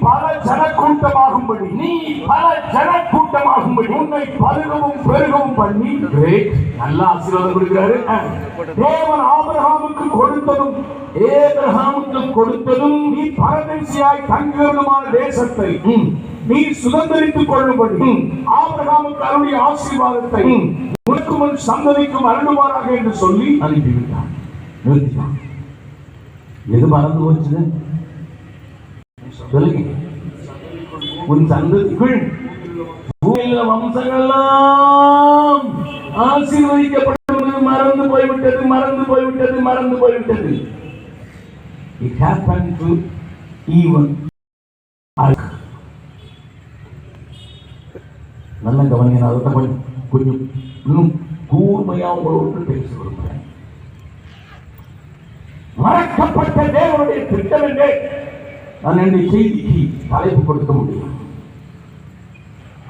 பல ஜனக்கூட்டமாகும்படி நீ பல ஜனக்கூட்டமாகும்படி உன்னை பருகவும் பெருகவும் பண்ணி. நல்ல ஆசீர்வாதம் கொடுக்கிறாரு தேவன் ஆபிரகாமுக்கு கொடுத்ததும் ஏபிரகாமுக்கு கொடுத்ததும் நீ பரதேசியாய் தங்குகிறதுமான தேசத்தை நீ சுதந்திரித்துக் கொள்ளும்படி. ஆபிரகாமுக்கு அருளிய ஆசீர்வாதத்தை ம். உனக்கும் உன் சந்ததிக்கும் அருளுவாராக என்று சொல்லி அனுப்பிவிட்டான் எது மறந்து போச்சுது சொல்லுங்க உன் சந்ததிக்குள் பூமியில் வம்சங்கள்லாம் ஆசீர்வதிக்கப்பட்டது மறந்து போய்விட்டது மறந்து போய்விட்டது மறந்து போய்விட்டது. இட் ஹேப்பன் டு ஈவன் நல்ல கவனிங்க நான் அதை கொஞ்சம் கொஞ்சம் இன்னும் கூர்மையாக உங்களோடு பேச விரும்புகிறேன். மறக்கப்பட்ட தேவனுடைய திட்டம் என்றே நான் என்னுடைய செய்திக்கு தலைப்பு கொடுக்க முடியும்.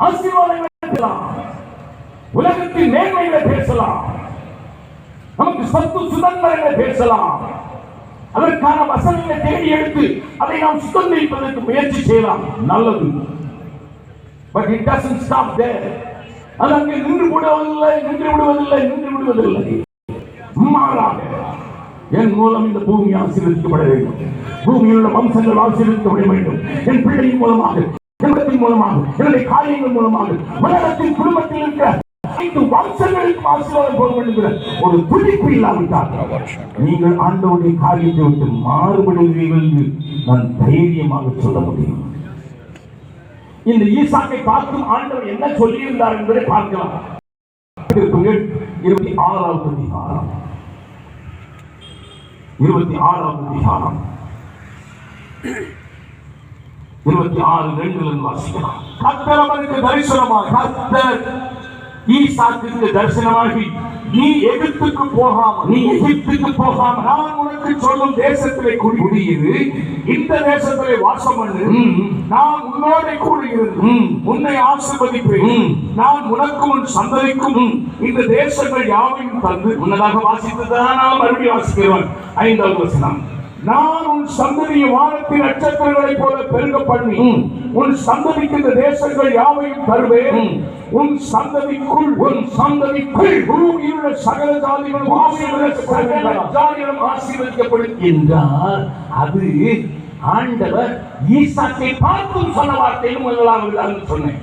ஆசீர்வாதங்களை உலகத்தின் மேன்மையில பேசலாம். நமக்கு சொத்து சுதந்திரங்களை பேசலாம். அதற்கான வசனங்களை தேடி எடுத்து அதை நாம் சுதந்திரிப்பதற்கு முயற்சி செய்யலாம். நல்லது. But it doesn't stop there அது அங்கே நின்று விடுவதில்லை நின்று விடுவதில்லை நின்று விடுவதில்லை. மாறாக என் மூலம் இந்த பூமி ஆசீர்வதிக்கப்பட வேண்டும். பூமியில் உள்ள வம்சங்கள் ஆசீர்வதிக்கப்பட வேண்டும். என் பிள்ளையின் மூலமாக குடும்பத்தின் மூலமாக என்னுடைய காரியங்கள் மூலமாக உலகத்தின் குடும்பத்தில் இருக்கிற அனைத்து வம்சங்களுக்கு ஆசீர்வாதம் போக வேண்டும் ஒரு துடிப்பு இல்லாவிட்டால் நீங்கள் ஆண்டவருடைய காரியத்தை விட்டு மாறுபடுவீர்கள் என்று நான் தைரியமாக சொல்ல முடியும். இந்த ஈசாக்கை பார்க்கும் ஆண்டவர் என்ன சொல்லியிருந்தார் என்பதை பார்க்கலாம். இருபத்தி ஆறாவது அதிகாரம். இருபத்தி ஆறாவது அதிகாரம். இருபத்தி ஆறு ரெண்டுல வாசிக்கலாம். கர்த்தர் அவனுக்கு தரிசனமாக கத்தர் ஈசாக்கு தரிசனமாகி நீ எகிப்துக்கு போகாமல் நீ எகிப்துக்கு போகாம நான் உனக்கு சொல்லும் தேசத்திலே குடியிரு இந்த தேசத்திலே வாசம் பண்ணு. நான் உன்னோட கூட இருந்து. உன்னை ஆசீர்வதிப்பேன். நான் உனக்கும் உன் சந்ததிக்கும் இந்த தேசங்கள் யாவையும் தந்து முன்னதாக வாசித்ததான் மறுபடியும் வாசிக்கிறோம் ஐந்தாவது வசனம் நான் உன் சந்ததியை வானத்தின் நட்சத்திரங்களைப் போல பெருக பண்ணி. உன் சந்ததிக்கு இந்த தேசங்கள் யாவையும் தருவேன். உன் சந்ததிக்குள் உன் சந்ததிக்குள் பூமியில் உள்ள சகல ஜாதிகளும் ஆசீர்வதிக்கப்படுகின்றன. ஜாதிகளும் ஆசீர்வதிக்கப்படும் என்றார் அது ஆண்டவர் ஈசாக்கை பார்த்தும் சொன்ன வார்த்தையும் முதலாவது சொன்னேன்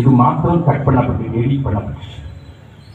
இது மாத்திரம் கட் பண்ணப்பட்டு எடிட் பண்ணப்பட்டு